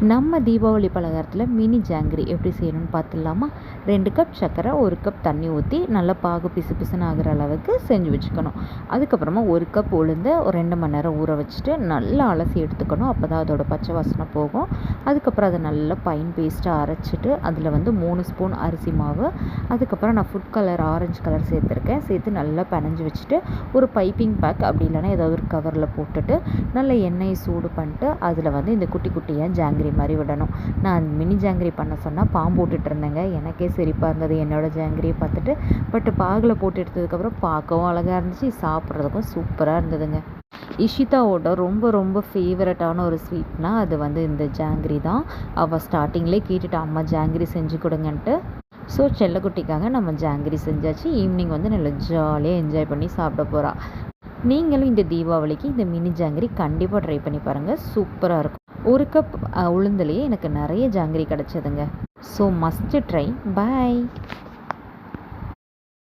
நம்ம தீபாவளி பலகாரத்தில் மினி ஜாங்கிரி எப்படி செய்யணும்னு பார்த்துடலாமா? ரெண்டு கப் சர்க்கரை ஒரு கப் தண்ணி ஊற்றி நல்லா பாகு பிசு பிசுன்னு ஆகிற அளவுக்கு செஞ்சு வச்சுக்கணும். அதுக்கப்புறமா ஒரு கப் உளுந்து ஒரு ரெண்டு மணி நேரம் ஊற வச்சுட்டு நல்லா அலசி எடுத்துக்கணும். அப்போ தான் அதோட பச்சை வாசனை போகும். அதுக்கப்புறம் அதை நல்லா பைன் பேஸ்ட்டாக அரைச்சிட்டு அதில் வந்து மூணு ஸ்பூன் அரிசி மாவு. அதுக்கப்புறம் நான் ஃபுட் கலர் ஆரஞ்சு கலர் சேர்த்துருக்கேன். சேர்த்து நல்லா பினஞ்சு வச்சுட்டு ஒரு பைப்பிங் பேக் அப்படி இல்லைன்னா ஏதாவது ஒரு கவரில் போட்டுட்டு நல்லா எண்ணெயை சூடு பண்ணிட்டு அதில் வந்து இந்த குட்டி குட்டியாக ஜாங்கிரி மாதிரி விடணும். நான் மினி ஜாங்கிரி பண்ண சொன்னால் பாம்பு போட்டுட்டு இருந்தேங்க. எனக்கே சிரிப்பாக இருந்தது. என்னோடய ஜாங்கிரியை பார்த்துட்டு பட் பாகில் போட்டு எடுத்ததுக்கப்புறம் பார்க்கவும் அழகாக இருந்துச்சு. சாப்பிட்றதுக்கும் சூப்பராக இருந்ததுங்க. இஷிதாவோட ரொம்ப ரொம்ப ஃபேவரட்டான ஒரு ஸ்வீட்னால் அது வந்து இந்த ஜாங்கிரி தான். அவள் ஸ்டார்டிங்லேயே கேட்டுட்டு அம்மா ஜாங்கிரி செஞ்சு கொடுங்கன்ட்டு. ஸோ செல்லக்குட்டிக்காக நம்ம ஜாங்கிரி செஞ்சாச்சு. ஈவினிங் வந்து நல்லா ஜாலியாக என்ஜாய் பண்ணி சாப்பிட போகிறா நீங்களும் இந்த தீபாவளிக்கு இந்த மினி ஜாங்கிரி கண்டிப்பாக ட்ரை பண்ணி பாருங்கள் சூப்பராக இருக்கும். ஒரு கப் உளுந்துலேயே எனக்கு நிறைய jangiri கிடச்சதுங்க. So must try bye